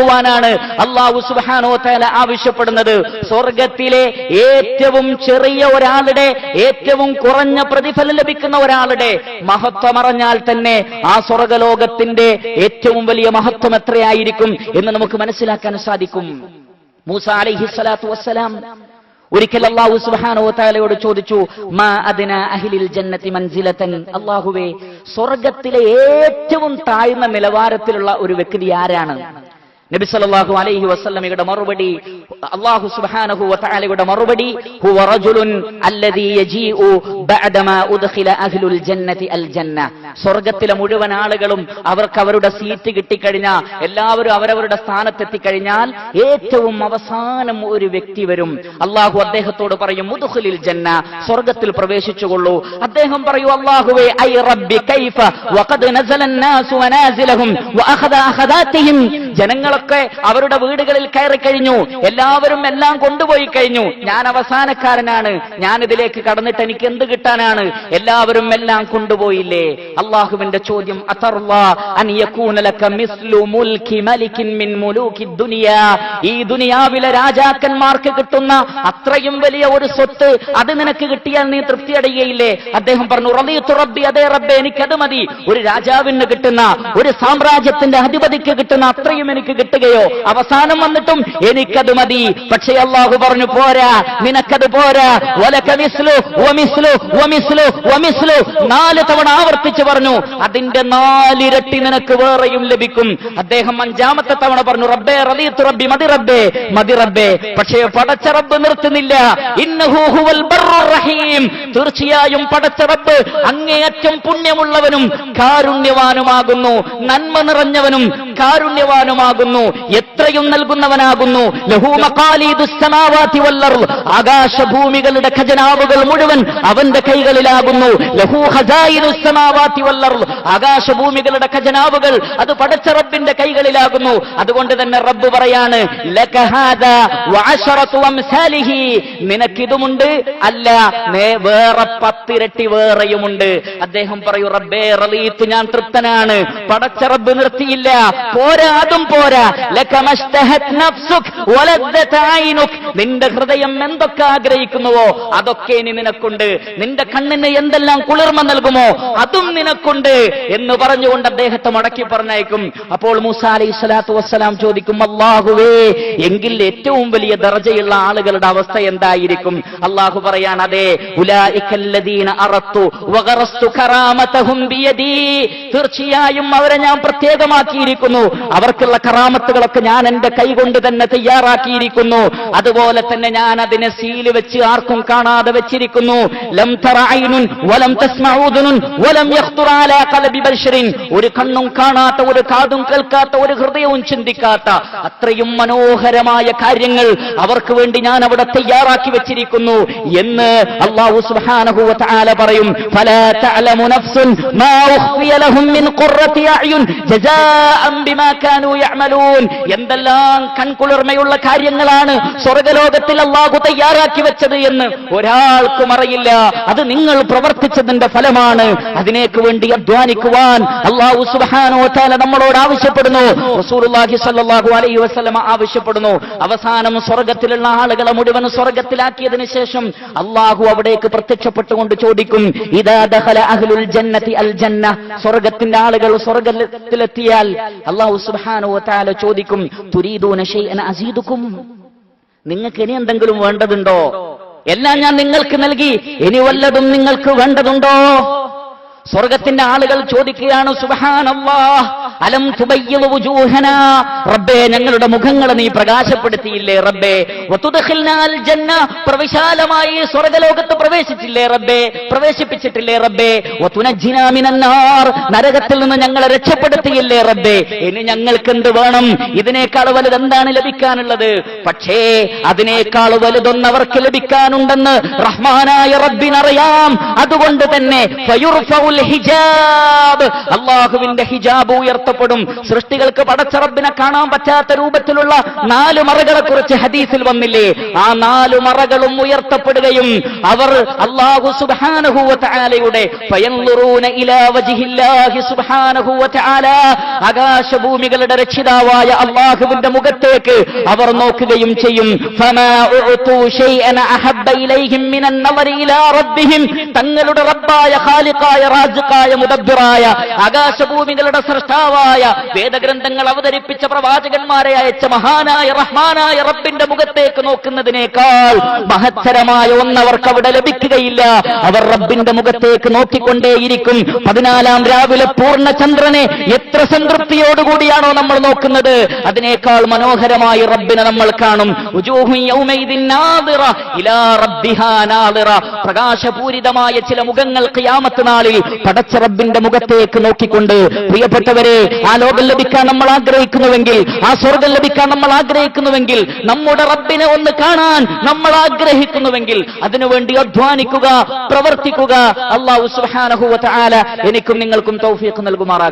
ാണ് അള്ളാഹു സുബാനോ തല ആവശ്യപ്പെടുന്നത്. സ്വർഗത്തിലെ ഏറ്റവും ചെറിയ ഒരാളുടെ ഏറ്റവും കുറഞ്ഞ പ്രതിഫലം ലഭിക്കുന്ന ഒരാളുടെ മഹത്വമറിഞ്ഞാൽ തന്നെ ആ സ്വർഗലോകത്തിന്റെ ഏറ്റവും വലിയ മഹത്വം എത്രയായിരിക്കും എന്ന് നമുക്ക് മനസ്സിലാക്കാൻ സാധിക്കും. മൂസ അലൈഹി സ്വലാത്തു വസ്സലാം ഒരിക്കൽ അള്ളാഹു സുബാനോ തലയോട് ചോദിച്ചു മാ അതിന അഹിലിൽ ജന്നത്തി മൻസിലതൻ അള്ളാഹുവേ സ്വർഗത്തിലെ ഏറ്റവും താഴ്ന്ന നിലവാരത്തിലുള്ള ഒരു വ്യക്തി ആരാണ്? നബി സല്ലല്ലാഹു അലൈഹി വസല്ലമയുടെ മറുപടി അല്ലാഹു സുബ്ഹാനഹു വതആലയുടെ മറുപടി ഹുവ റജുലുൻ അല്ലദീ യജീഉ ബഅദമാ ഉദ്ഖില അഹ്ലുൽ ജന്നതി അൽ ജന്ന സ്വർഗ്ഗത്തിലെ മുഴുവൻ ആളുകളും അവർക്ക് അവരുടെ സീറ്റ് കിട്ടിക്കഴിഞ്ഞാൽ എല്ലാവരും അവരവരുടെ സ്ഥാനത്തെത്തിക്കഴിഞ്ഞാൽ ഏറ്റവും അവസാനം ഒരു വ്യക്തി വരും അള്ളാഹു അദ്ദേഹത്തോട് പറയും മുദ്ഖിലിൽ ജന്ന സ്വർഗ്ഗത്തിൽ പ്രവേശിച്ചുകൊള്ളൂ അദ്ദേഹം പറയൂ അല്ലാഹുവേ ഐ റബ്ബി കൈഫ വഖദ് നസല الناس മനാസിലഹും വഅഖദ അഖദാതിഹിം ജനങ്ങളൊക്കെ അവരുടെ വീടുകളിൽ കയറി കഴിഞ്ഞു എല്ലാവരും എല്ലാം കൊണ്ടുപോയി കഴിഞ്ഞു ഞാൻ അവസാനക്കാരനാണ് ഞാൻ ഇതിലേക്ക് കടന്നിട്ട് എനിക്ക് എന്ത് കിട്ടാനാണ്. എല്ലാവരും എല്ലാം കൊണ്ടുപോയില്ലേ? അള്ളാഹുവിന്റെ ചോദ്യം ഈ ദുനിയാവിലെ രാജാക്കന്മാർക്ക് കിട്ടുന്ന അത്രയും വലിയ ഒരു സ്വത്ത് അത് നിനക്ക് കിട്ടിയാൽ നീ തൃപ്തി അടയുകയില്ലേ? അദ്ദേഹം പറഞ്ഞു റളിയത്തു റബ്ബി അതേ റബ്ബെ എനിക്കത് മതി. ഒരു രാജാവിന് കിട്ടുന്ന ഒരു സാമ്രാജ്യത്തിന്റെ അധിപതിക്ക് കിട്ടുന്ന അത്രയും എനിക്ക് കിട്ടുകയോ? അവസാനം വന്നിട്ടും എനിക്കത് മതി. പക്ഷേ അള്ളാഹു പറഞ്ഞു പോരാ നിനക്കത് പോരാ. മിസ്ലു വമിസ്ലു വമിസ്ലു. നാല് തവണ ആവർത്തിച്ച് പറഞ്ഞു അതിന്റെ നാലിരട്ടി നിനക്ക് വേറെയും ലഭിക്കും. അദ്ദേഹം അഞ്ചാമത്തെ തവണ പറഞ്ഞു റബ്ബേ റളിയത്തു റബ്ബി മതി റബ്ബേ മതി റബ്ബേ. പക്ഷേ പടച്ച റബ്ബ് നിർത്തുന്നില്ല. റഹീം. തീർച്ചയായും പടച്ച റബ്ബ് അങ്ങേയറ്റം പുണ്യമുള്ളവനും കാരുണ്യവാനുമാകുന്നു. നന്മ നിറഞ്ഞവനും കാരുണ്യവാനുമാകുന്നു. എത്രയും നൽകുന്നവനാകുന്നു. ആകാശഭൂമികളുടെ ഖജനാവുകൾ മുഴുവൻ അവന്റെ കൈകളിലാകുന്നു. ലഹു ആകാശഭൂമികളുടെ ഖജനാവുകൾ അത് പടച്ച റബ്ബിന്റെ കൈകളിലാകുന്നു. അതുകൊണ്ട് തന്നെ റബ്ബ് പറയാണ് നിനക്കിതുമുണ്ട്? അല്ല വേറെ പത്തിരട്ടി വേറെയുമുണ്ട്. അദ്ദേഹം പറയൂ റബ്ബേ റളീത്ത് ഞാൻ തൃപ്തനാണ്. പടച്ച റബ്ബ് നിർത്തിയില്ല. പോരാ അതും പോരാ. നിന്റെ ഹൃദയം എന്തൊക്കെ ആഗ്രഹിക്കുന്നുവോ അതൊക്കെ ഇനി നിനക്കുണ്ട്. നിന്റെ കണ്ണിന് എന്തെല്ലാം കുളിർമ നൽകുമോ അതും നിനക്കുണ്ട് എന്ന് പറഞ്ഞുകൊണ്ട് അദ്ദേഹത്തെ മടക്കി പറഞ്ഞയക്കും. അപ്പോൾ മൂസ വസ്സലാം ചോദിക്കും അള്ളാഹുവേ എങ്കിൽ ഏറ്റവും വലിയ ദർജയുള്ള ആളുകളുടെ അവസ്ഥ എന്തായിരിക്കും? അള്ളാഹു പറയാൻ അതെ തീർച്ചയായും അവരെ ഞാൻ പ്രത്യേകമാക്കിയിരിക്കുന്നു. അവർക്കുള്ള കറാമത്തുകളൊക്കെ ഞാൻ എന്റെ കൈകൊണ്ട് തന്നെ തയ്യാറാക്കിയിരിക്കുന്നു. അതുപോലെ തന്നെ ഞാൻ അതിനെ സീൽ വെച്ച് ആർക്കും കാണാതെ വെച്ചിരിക്കുന്നു. ലം വലം വലം ഖൽബി ഒരു കണ്ണും കാണാത്ത ഒരു കാതും കേൾക്കാത്ത ഒരു ഹൃദയവും ചിന്തിക്കാത്ത അത്രയും മനോഹരമായ കാര്യങ്ങൾ അവർക്ക് വേണ്ടി ഞാൻ അവിടെ തയ്യാറാക്കി വെച്ചിരിക്കുന്നു എന്ന് അള്ളാഹു സുബ്ഹാനഹു വ പറയും. ഫലാ തഅലമു നഫ്സുൻ മാ ഉഖ്ഫിയ ലഹും മിൻ ഖുർറത്തി അഅ്യുൻ ജസാഅൻ എന്തെല്ലാം കൺകുളിർമയുള്ള കാര്യങ്ങളാണ് സ്വർഗലോകത്തിൽ അള്ളാഹു തയ്യാറാക്കി വെച്ചത് എന്ന് ഒരാൾക്കും അറിയില്ല. അത് നിങ്ങൾ പ്രവർത്തിച്ചതിന്റെ ഫലമാണ്. അതിനേക്ക് വേണ്ടി അധ്വാനിക്കുവാൻ അള്ളാഹു സുബ്ഹാനഹു താല നമ്മളോട് ആവശ്യപ്പെടുന്നു. ആവശ്യപ്പെടുന്നു. അവസാനം സ്വർഗത്തിലുള്ള ആളുകളെ മുഴുവൻ സ്വർഗത്തിലാക്കിയതിനു ശേഷം അള്ളാഹു അവിടേക്ക് പ്രത്യക്ഷപ്പെട്ടുകൊണ്ട് ചോദിക്കും ഇതാ ദഹല അഹ്ലുൽ ജന്നത്തി അൽ ജന്ന? സ്വർഗത്തിന്റെ ആളുകൾ സ്വർഗത്തിലെത്തിയാൽ അള്ളാഹു സുബ്ഹാനഹു സുബാനോ താല ചോദിക്കും തുരീദൂന അസീദുക്കും? നിങ്ങൾക്ക് ഇനി എന്തെങ്കിലും വേണ്ടതുണ്ടോ? എല്ലാം ഞാൻ നിങ്ങൾക്ക് നൽകി ഇനി വല്ലതും നിങ്ങൾക്ക് വേണ്ടതുണ്ടോ? സ്വർഗത്തിന്റെ ആളുകൾ ചോദിക്കുകയാണ് സുബഹാനല്ലാ അലം റബ്ബേ ഞങ്ങളുടെ മുഖങ്ങൾ നീ പ്രകാശപ്പെടുത്തിയില്ലേ റബ്ബേ. ജന്ന പ്രവിശാലമായി സ്വർഗലോകത്ത് പ്രവേശിച്ചില്ലേ റബ്ബേ? പ്രവേശിപ്പിച്ചിട്ടില്ലേ റബ്ബേ? വതുനജ്ജിനാ മിനന്നാർ. നരകത്തിൽ നിന്ന് ഞങ്ങളെ രക്ഷപ്പെടുത്തിയില്ലേ റബ്ബേ? ഇനി ഞങ്ങൾക്ക് എന്ത് വേണം? ഇതിനേക്കാൾ വലുത് എന്താണ് ലഭിക്കാനുള്ളത്? പക്ഷേ അതിനേക്കാൾ വലുതൊന്ന് അവർക്ക് ലഭിക്കാനുണ്ടെന്ന് റഹ്മാനായ റബ്ബിനറിയാം. അതുകൊണ്ട് തന്നെ അള്ളാഹുവിന്റെ ഹിജാബ്. ഉയർത്തപ്പെടും ഉയർത്തപ്പെടും സൃഷ്ടികൾക്ക് പടച്ചറബിനെ കാണാൻ പറ്റാത്ത രൂപത്തിലുള്ള നാല് മറകളെ കുറിച്ച് ഹദീസിൽ വന്നില്ലേ? ആ നാല് മറകളും ഉയർത്തപ്പെടുകയും അവർ അള്ളാഹു സുബാനഹുവലയുടെ ആകാശഭൂമികളുടെ രക്ഷിതാവായ അള്ളാഹുവിന്റെ മുഖത്തേക്ക് അവർ നോക്കുകയും ചെയ്യും. തങ്ങളുടെ റബ്ബായ ഖാലിഖായ റാജുക്കായ മുദബ്ബിറായ ആകാശഭൂമികളുടെ സൃഷ്ടാവായ വേദഗ്രന്ഥങ്ങൾ അവതരിപ്പിച്ച പ്രവാചകന്മാരെ അയച്ച മഹാനായ റഹ്മാനായ റബ്ബിന്റെ മുഖത്തേക്ക് നോക്കുന്നതിനേക്കാൾ മഹത്തരമായ ഒന്നവർക്ക് അവിടെ ലഭിക്കുകയില്ല. അവർ റബ്ബിന്റെ മുഖത്തേക്ക് നോക്കിക്കൊണ്ടേയിരിക്കും. പതിനാലാം രാവിലെ പൂർണചന്ദ്രനെ എത്ര സംതൃപ്തിയോടുകൂടിയാണോ നമ്മൾ നോക്കുന്നത്? അതിനേക്കാൾ മനോഹരമായി റബ്ബിനെ നമ്മൾ കാണും. പ്രകാശപൂരിതമായ ചില മുഖങ്ങൾ ക്യാമത്ത് നാളിൽ പടച്ച റബ്ബിന്റെ മുഖത്തേക്ക് നോക്കിക്കൊണ്ട് പ്രിയപ്പെട്ടവരെ ആ ലോകം ലഭിക്കാൻ നമ്മൾ ആഗ്രഹിക്കുന്നുവെങ്കിൽ ആ സ്വർഗം ലഭിക്കാൻ നമ്മൾ ആഗ്രഹിക്കുന്നുവെങ്കിൽ നമ്മുടെ റബ്ബിനെ ഒന്ന് കാണാൻ നമ്മൾ ആഗ്രഹിക്കുന്നുവെങ്കിൽ അതിനുവേണ്ടി അധ്വാനിക്കുക പ്രവർത്തിക്കുക. അള്ളാഹു സുബ്ഹാനഹു വ എനിക്കും നിങ്ങൾക്കും തൗഫീഖ് നൽകുമാറാകട്ടെ.